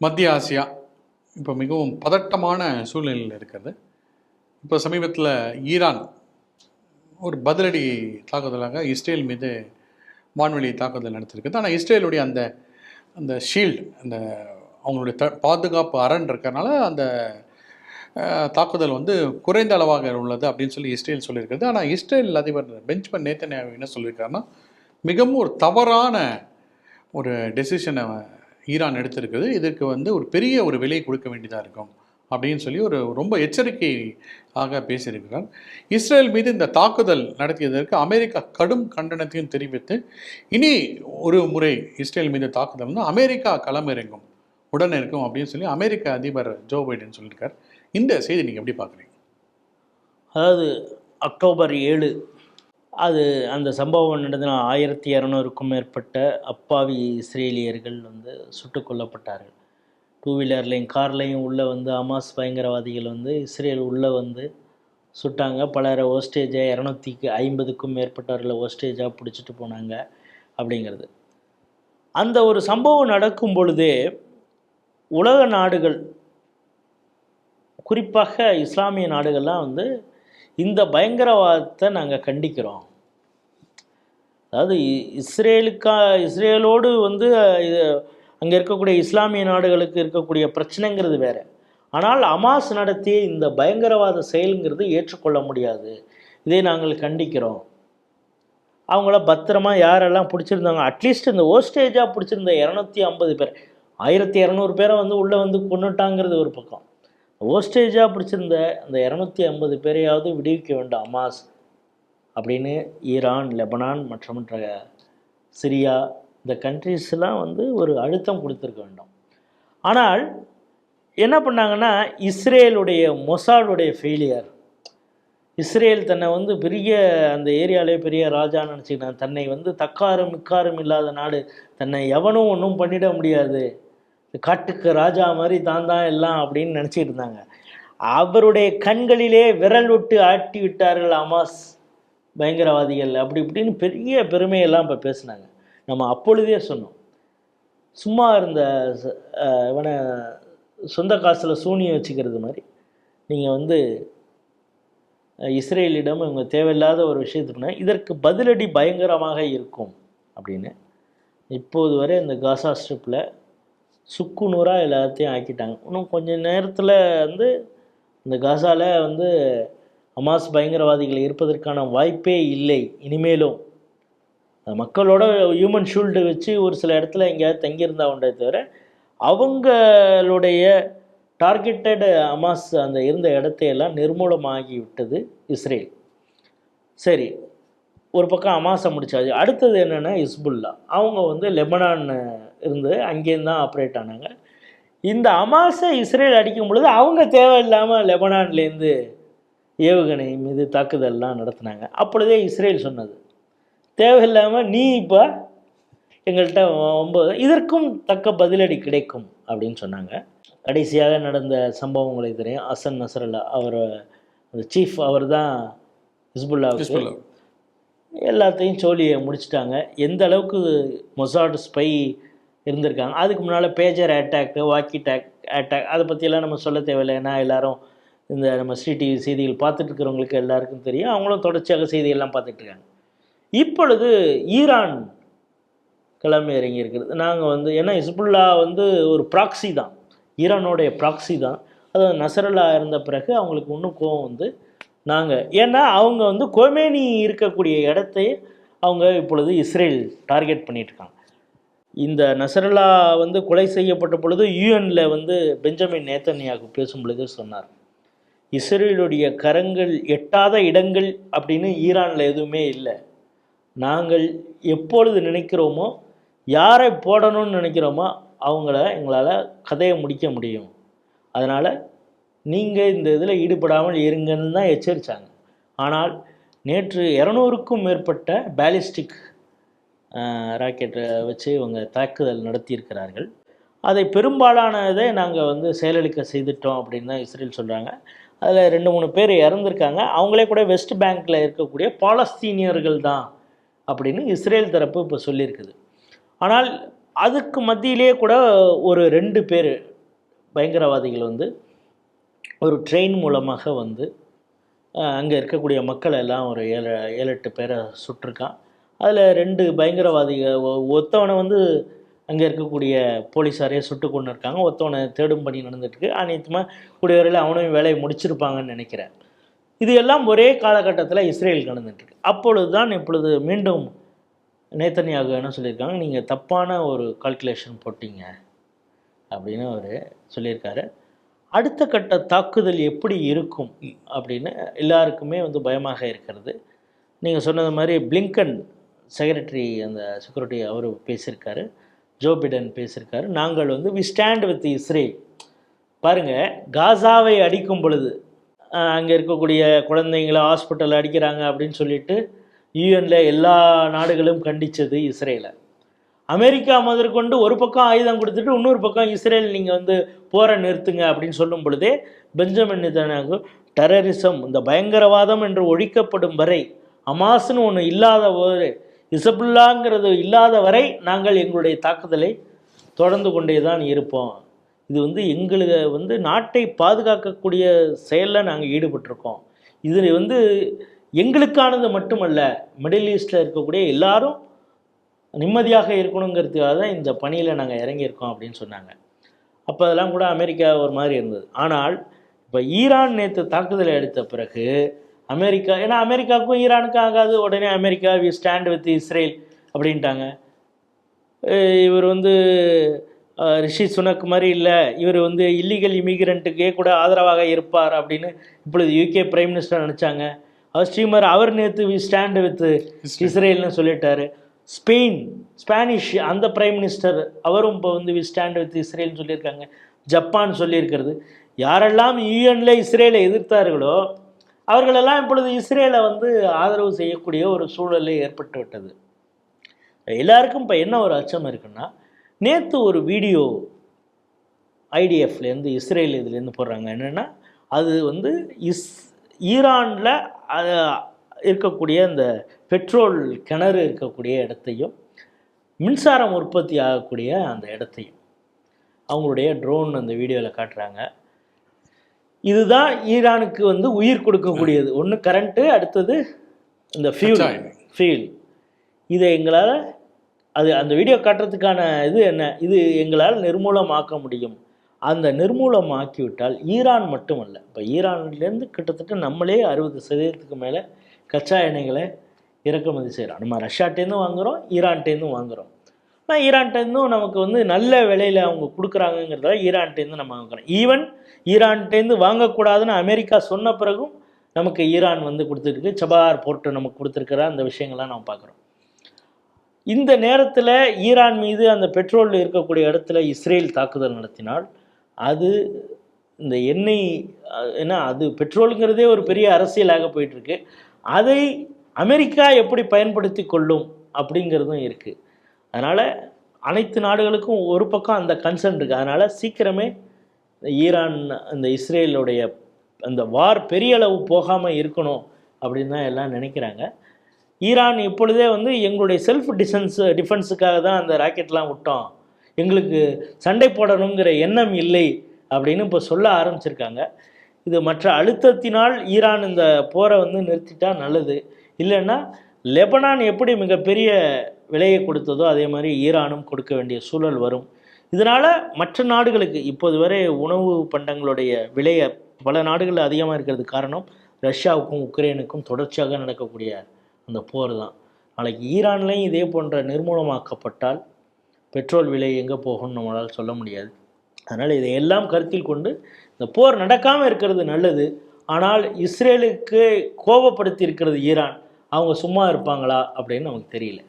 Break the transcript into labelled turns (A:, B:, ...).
A: மத்திய ஆசியா இப்போ மிகவும் பதட்டமான சூழ்நிலையில் இருக்கிறது. இப்போ சமீபத்தில் ஈரான் ஒரு பதிலடி தாக்குதலாக இஸ்ரேல் மீது வான்வெளி தாக்குதல் நடத்திருக்குது. ஆனால் இஸ்ரேலுடைய அந்த அந்த ஷீல்டு அந்த அவங்களுடைய த பாதுகாப்பு அரண் இருக்கிறனால அந்த தாக்குதல் வந்து குறைந்த அளவாக உள்ளது அப்படின்னு சொல்லி இஸ்ரேல் சொல்லியிருக்கிறது ஆனால் இஸ்ரேல் அதிபர் பெஞ்ச்மன் நேத்தன்யாகு என்ன சொல்லியிருக்காருன்னா மிகவும் ஒரு தவறான ஒரு டெசிஷனை ஈரான் எடுத்திருக்குது. இதற்கு வந்து ஒரு பெரிய ஒரு விலை கொடுக்க வேண்டியதாக இருக்கும் அப்படின்னு சொல்லி ஒரு ரொம்ப எச்சரிக்கையாக பேசியிருக்கிறார். இஸ்ரேல் மீது இந்த தாக்குதல் நடத்தியதற்கு அமெரிக்கா கடும் கண்டனத்தையும் தெரிவித்து இனி ஒரு முறை இஸ்ரேல் மீது தாக்குதல்னா அமெரிக்கா களமிறங்கும் உடனே இருக்கும் அப்படின்னு சொல்லி அமெரிக்க அதிபர் ஜோ பைடன் சொல்லியிருக்கார். இந்த செய்தி நீங்கள் எப்படி பார்க்குறீங்க?
B: அதாவது அக்டோபர் ஏழு அது அந்த சம்பவம் நடந்த ஆயிரத்தி இரநூறுக்கும் மேற்பட்ட அப்பாவி இஸ்ரேலியர்கள் வந்து சுட்டு கொல்லப்பட்டார்கள். டூ வீலர்லையும் கார்லையும் உள்ளே வந்து அமாஸ் பயங்கரவாதிகள் வந்து இஸ்ரேல் உள்ளே வந்து சுட்டாங்க. பலரை ஓஸ்டேஜாக இரநூத்திக்கு ஐம்பதுக்கும் மேற்பட்டவர்களை ஓஸ்டேஜாக பிடிச்சிட்டு போனாங்க அப்படிங்கிறது. அந்த ஒரு சம்பவம் நடக்கும் பொழுதே உலக நாடுகள் குறிப்பாக இஸ்லாமிய நாடுகள்லாம் வந்து இந்த பயங்கரவாதத்தை நாங்கள் கண்டிக்கிறோம். அதாவது இஸ்ரேலுக்கா இஸ்ரேலோடு வந்து இது அங்கே இருக்கக்கூடிய இஸ்லாமிய நாடுகளுக்கு இருக்கக்கூடிய பிரச்சனைங்கிறது வேற. ஆனால் அமாஸ் நடத்திய இந்த பயங்கரவாத செயலுங்கிறது ஏற்றுக்கொள்ள முடியாது. இதை நாங்கள் கண்டிக்கிறோம். அவங்கள பத்திரமா யாரெல்லாம் பிடிச்சிருந்தாங்க அட்லீஸ்ட் இந்த ஓஸ்டேஜாக பிடிச்சிருந்த இரநூத்தி ஐம்பது பேர் ஆயிரத்தி இரநூறு பேரை வந்து உள்ளே வந்து கொண்டுட்டாங்கிறது ஒரு பக்கம். ஓஸ்டேஜாக பிடிச்சிருந்த அந்த இரநூத்தி ஐம்பது பேரையாவது விடுவிக்க வேண்டும் அமாஸ் அப்படின்னு ஈரான் லெபனான் மற்றும் சிரியா இந்த கண்ட்ரீஸ்லாம் வந்து ஒரு அழுத்தம் கொடுத்துருக்க வேண்டும். ஆனால் என்ன பண்ணாங்கன்னா இஸ்ரேலுடைய மொசாடுடைய ஃபெயிலியர் இஸ்ரேல் தன்னை வந்து பெரிய அந்த ஏரியாவிலே பெரிய ராஜான்னு நினச்சிக்கிட்டான். தன்னை வந்து தக்காரும் மிக்காரும் இல்லாத நாடு. தன்னை எவனும் ஒன்றும் பண்ணிட முடியாது. காட்டுக்கு ராஜா மாதிரி தான் தான் எல்லாம் அப்படின்னு நினச்சிட்டு இருந்தாங்க. அவருடைய கண்களிலே விரல் விட்டு ஆட்டி விட்டார்கள் அமாஸ் பயங்கரவாதிகள் அப்படி இப்படின்னு பெரிய பெருமையெல்லாம் இப்போ பேசினாங்க. நம்ம அப்பொழுதே சொன்னோம். சும்மா இருந்த இவனை சொந்த காசில் சூனியம் வச்சுக்கிறது மாதிரி நீங்கள் வந்து இஸ்ரேலிடம் இவங்க தேவையில்லாத ஒரு விஷயத்துக்குனா இதற்கு பதிலடி பயங்கரமாக இருக்கும் அப்படின்னு இப்போது வரை இந்த காசா ஸ்ட்ரிப்பில் சுக்கு நூறாக எல்லாத்தையும் ஆக்கிட்டாங்க. இன்னும் கொஞ்ச நேரத்தில் வந்து இந்த காசாவில் வந்து ஹமாஸ் பயங்கரவாதிகள் இருப்பதற்கான வாய்ப்பே இல்லை. இனிமேலும் மக்களோட ஹியூமன் ஷீல்டு வச்சு ஒரு சில இடத்துல எங்கேயாவது தங்கியிருந்தா உண்டே தவிர அவங்களுடைய டார்கெட்டடு ஹமாஸ் அந்த இருந்த இடத்தையெல்லாம் நிர்மூலமாகி விட்டது இஸ்ரேல். சரி ஒரு பக்கம் அமாசை முடித்தாச்சு அடுத்தது என்னென்னா இஸ்புல்லா அவங்க வந்து லெபனான் இருந்து அங்கேருந்து தான் ஆப்ரேட் ஆனாங்க. இந்த அமாசை இஸ்ரேல் அடிக்கும் பொழுது அவங்க தேவையில்லாமல் லெபனான்லேருந்து ஏவுகணை மீது தாக்குதல்லாம் நடத்தினாங்க. அப்பொழுதே இஸ்ரேல் சொன்னது தேவையில்லாமல் நீ இப்போ எங்கள்கிட்ட ஒம்பது இதற்கும் தக்க பதிலடி கிடைக்கும் அப்படின்னு சொன்னாங்க. கடைசியாக நடந்த சம்பவம் உங்களுக்கு தெரியும். அசன் நசரல்லா அவர் அந்த சீஃப் அவர் தான்
A: ஹிஸ்புல்லா.
B: எல்லாத்தையும் சோழியை முடிச்சிட்டாங்க. எந்த அளவுக்கு மொசாட் ஸ்பை இருந்திருக்காங்க. அதுக்கு முன்னால் pager attack walkie talkie attack அதை பற்றியெல்லாம் நம்ம சொல்ல தேவையில்லை. ஏன்னா எல்லாரும் இந்த நம்ம ஸ்ரீ டிவி செய்திகள் பார்த்துட்டு இருக்கிறவங்களுக்கு எல்லாருக்கும் தெரியும். அவங்களும் தொடர்ச்சியாக செய்திகள்லாம் பார்த்துட்ருக்காங்க இப்பொழுது ஈரான் கிளம்பி இறங்கி இருக்கிறது நாங்கள் வந்து ஏன்னா இஸ்புல்லா வந்து ஒரு ப்ராக்ஸி தான். ஈரானோடைய ப்ராக்சி தான். அது நசரல்லா இருந்த பிறகு அவங்களுக்கு இன்னும் கோவம் வந்து நாங்கள் ஏன்னா அவங்க வந்து கொமேனி இருக்கக்கூடிய இடத்தை அவங்க இப்பொழுது இஸ்ரேல் டார்கெட் பண்ணிகிட்ருக்காங்க இந்த நசரல்லா வந்து கொலை செய்யப்பட்ட பொழுது யூஎனில் வந்து பெஞ்சமின் நேத்தன்யாக்கு பேசும் பொழுது சொன்னார். இஸ்ரேலுடைய கரங்கள் எட்டாத இடங்கள் அப்படின்னு ஈரானில் எதுவுமே இல்லை. நாங்கள் எப்பொழுது நினைக்கிறோமோ யாரை போடணும்னு நினைக்கிறோமோ அவங்கள எங்களால் கதையை முடிக்க முடியும். அதனால் நீங்கள் இந்த இதில் ஈடுபடாமல் இருங்கன்னு தான் எச்சரித்தாங்க ஆனால் நேற்று இரநூறுக்கும் மேற்பட்ட பேலிஸ்டிக் ராக்கெட்டை வச்சு இவங்க தாக்குதல் நடத்தியிருக்கிறார்கள். அதை பெரும்பாலானதை நாங்கள் வந்து செயலளிக்க செய்துட்டோம் அப்படின்னு தான் இஸ்ரேல் சொல்கிறாங்க அதில் ரெண்டு மூணு பேர் இறந்துருக்காங்க. அவங்களே கூட வெஸ்ட் பேங்க்கில் இருக்கக்கூடிய பாலஸ்தீனியர்கள் தான் அப்படின்னு இஸ்ரேல் தரப்பு இப்போ சொல்லியிருக்குது. ஆனால் அதுக்கு மத்தியிலே கூட ஒரு ரெண்டு பேர் பயங்கரவாதிகள் வந்து ஒரு ட்ரெயின் மூலமாக வந்து அங்கே இருக்கக்கூடிய மக்கள் எல்லாம் ஒரு ஏழு ஏழு எட்டு பேரை சுட்டிருக்கான். அதில் ரெண்டு பயங்கரவாதிகள் ஒ- வந்து அங்கே இருக்கக்கூடிய போலீஸாரே சுட்டு கொண்டு இருக்காங்க ஒருத்தவனை தேடும் பணி நடந்துட்டுருக்கு. அனைத்துமாக கூடிய வரையில் அவனும் வேலையை முடிச்சிருப்பாங்கன்னு நினைக்கிறேன். இது எல்லாம் ஒரே காலகட்டத்தில் இஸ்ரேல் நடந்துட்டுருக்கு. அப்பொழுது தான் இப்பொழுது மீண்டும் நேத்தனியாக என்ன சொல்லியிருக்காங்க? நீங்கள் தப்பான ஒரு கால்குலேஷன் போட்டீங்க அப்படின்னு அவர் சொல்லியிருக்காரு. அடுத்த கட்ட தாக்குதல் எப்படி இருக்கும் அப்படின்னு எல்லாருக்குமே வந்து பயமாக இருக்கிறது. நீங்கள் சொன்னது மாதிரி பிளிங்கன் செக்ரட்டரி அந்த செக்யூரிட்டி அவர் பேசியிருக்காரு. ஜோ பிடன் பேசியிருக்காரு. நாங்கள் வந்து வி ஸ்டாண்ட் வித் இஸ்ரேல் பாருங்கள் காசாவை அடிக்கும் பொழுது அங்கே இருக்கக்கூடிய குழந்தைங்களை ஹாஸ்பிட்டல் அடிக்கிறாங்க அப்படின்னு சொல்லிட்டு யூஎனில் எல்லா நாடுகளும் கண்டித்தது இஸ்ரேலை. அமெரிக்கா முதற்கொண்டு ஒரு பக்கம் ஆயுதம் கொடுத்துட்டு இன்னொரு பக்கம் இஸ்ரேல் நீங்கள் வந்து போரை நிறுத்துங்க அப்படின்னு சொல்லும் பொழுதே பெஞ்சமின் நிதனாகு டெரரிசம் இந்த பயங்கரவாதம் என்று ஒழிக்கப்படும் வரை அமாஸ்னு ஒன்று இல்லாத ஒரு இசபுல்லாங்கிறது இல்லாத வரை நாங்கள் எங்களுடைய தாக்குதலை தொடர்ந்து கொண்டே தான் இருப்போம். இது வந்து எங்களுக்கு வந்து நாட்டை பாதுகாக்கக்கூடிய செயலில் நாங்கள் ஈடுபட்டிருக்கோம். இது வந்து எங்களுக்கானது மட்டுமல்ல மிடில் ஈஸ்டில் இருக்கக்கூடிய எல்லாரும் நிம்மதியாக இருக்கணுங்கிறதுக்காக தான் இந்த பணியில் நாங்கள் இறங்கியிருக்கோம் அப்படின்னு சொன்னாங்க. அப்போ அதெல்லாம் கூட அமெரிக்கா ஒரு மாதிரி இருந்தது. ஆனால் இப்போ ஈரான் நேற்று தாக்குதலை எடுத்த பிறகு அமெரிக்கா ஏன்னா அமெரிக்காவுக்கும் ஈரானுக்கும் ஆகாது. உடனே America we stand with Israel அப்படின்ட்டாங்க. இவர் வந்து ரிஷி சுனக் மாதிரி இல்லை. இவர் வந்து இல்லீகல் இமிகிரண்ட்டுக்கே கூட ஆதரவாக இருப்பார் அப்படின்னு இப்பொழுது யூகே பிரைம் மினிஸ்டர் நினச்சாங்க. அவர் ஸ்ரீமர் அவர் நேற்று வி ஸ்டாண்ட் வித் இஸ்ரேல்னு சொல்லிட்டாரு. ஸ்பெயின் ஸ்பானிஷ் அந்த பிரைம் மினிஸ்டர் அவரும் இப்போ வந்து வி ஸ்டாண்ட் வித் இஸ்ரேல்னு சொல்லியிருக்காங்க. ஜப்பான் சொல்லியிருக்கிறது. யாரெல்லாம் யூஎன்ல இஸ்ரேலை எதிர்த்தார்களோ அவர்களெல்லாம் இப்பொழுது இஸ்ரேலை வந்து ஆதரவு செய்யக்கூடிய ஒரு சூழலை ஏற்பட்டு விட்டது எல்லாருக்கும் இப்போ என்ன ஒரு அச்சம் இருக்குன்னா நேற்று ஒரு வீடியோ ஐடிஎஃப்லேருந்து இஸ்ரேல் இதுலேருந்து போடுறாங்க. என்னென்னா அது வந்து இஸ் ஈரானில் இருக்கக்கூடிய அந்த பெட்ரோல் கிணறு இருக்கக்கூடிய இடத்தையும் மின்சாரம் உற்பத்தி ஆகக்கூடிய அந்த இடத்தையும் அவங்களுடைய ட்ரோன் அந்த வீடியோவில் காட்டுறாங்க. இதுதான் ஈரானுக்கு வந்து உயிர் கொடுக்கக்கூடியது. ஒன்று கரண்ட்டு அடுத்தது இந்த ஃபியூல். ஃபியூல் இதை எங்களால் அது அந்த வீடியோ காட்டுறதுக்கான இது என்ன? இது எங்களால் நிர்மூலமாக்க முடியும். அந்த நிர்மூலமாக்கிவிட்டால் ஈரான் மட்டுமல்ல இப்போ ஈரான்லேருந்து கிட்டத்தட்ட நம்மளே அறுபது சதவீதத்துக்கு மேலே கச்சா எண்ணெய்களை இறக்குமதி செய்கிறோம் நம்ம ரஷ்யாட்டேருந்தும் வாங்குகிறோம் ஈரான்ட்டேருந்தும் வாங்குகிறோம் ஆனால் ஈரான்ட்டேருந்தும் நமக்கு வந்து நல்ல விலையில் அவங்க கொடுக்குறாங்கங்கிறதால ஈரான்ட்டேருந்து நம்ம வாங்குறோம். ஈவன் ஈரான்கிட்டேருந்து வாங்கக்கூடாதுன்னு அமெரிக்கா சொன்ன பிறகும் நமக்கு ஈரான் வந்து கொடுத்துருக்கு. சபார் போர்ட்டு நமக்கு கொடுத்துருக்கிற அந்த விஷயங்கள்லாம் நம்ம பார்க்குறோம். இந்த நேரத்தில் ஈரான் மீது அந்த பெட்ரோல் இருக்கக்கூடிய இடத்துல இஸ்ரேல் தாக்குதல் நடத்தினால் அது இந்த எண்ணெய் ஏன்னா அது பெட்ரோலுங்கிறதே ஒரு பெரிய அரசியலாக போயிட்டுருக்கு. அதை அமெரிக்கா எப்படி பயன்படுத்தி கொள்ளும் அப்படிங்கிறதும் இருக்குது அதனால் அனைத்து நாடுகளுக்கும் ஒரு பக்கம் அந்த கன்சர்ன் இருக்குது அதனால் சீக்கிரமே ஈரான் அந்த இஸ்ரேலுடைய அந்த வார் பெரிய அளவு போகாமல் இருக்கணும் அப்படின்னு தான் எல்லாம் நினைக்கிறாங்க. ஈரான் இப்பொழுதே வந்து எங்களுடைய செல்ஃப் டிஃபென்ஸ் டிஃபென்ஸுக்காக தான் அந்த ராக்கெட்லாம் விட்டோம். எங்களுக்கு சண்டை போடணுங்கிற எண்ணம் இல்லை அப்படின்னு இப்போ சொல்ல ஆரம்பிச்சிருக்காங்க. இது மற்ற அழுத்தத்தினால் ஈரான் இந்த போரை வந்து நிறுத்திட்டா நல்லது. இல்லைன்னா லெபனான் எப்படி மிகப்பெரிய விலையை கொடுத்ததோ அதே மாதிரி ஈரானும் கொடுக்க வேண்டிய சூழல் வரும். இதனால் மற்ற நாடுகளுக்கு இப்போது வரை உணவு பண்டங்களுடைய விலையை பல நாடுகளில் அதிகமாக இருக்கிறது காரணம் ரஷ்யாவுக்கும் உக்ரைனுக்கும் தொடர்ச்சியாக நடக்கக்கூடிய அந்த போர் தான். நாளைக்கு ஈரான்லேயும் இதே போன்ற நிர்மூலமாக்கப்பட்டால் பெட்ரோல் விலை எங்கே போகும்னு நம்மளால் சொல்ல முடியாது. அதனால் இதையெல்லாம் கருத்தில் கொண்டு இந்த போர் நடக்காமல் இருக்கிறது நல்லது. ஆனால் இஸ்ரேலுக்கு கோபப்படுத்தி இருக்கிறது ஈரான். அவங்க சும்மா இருப்பாங்களா அப்படின்னு நமக்கு தெரியல.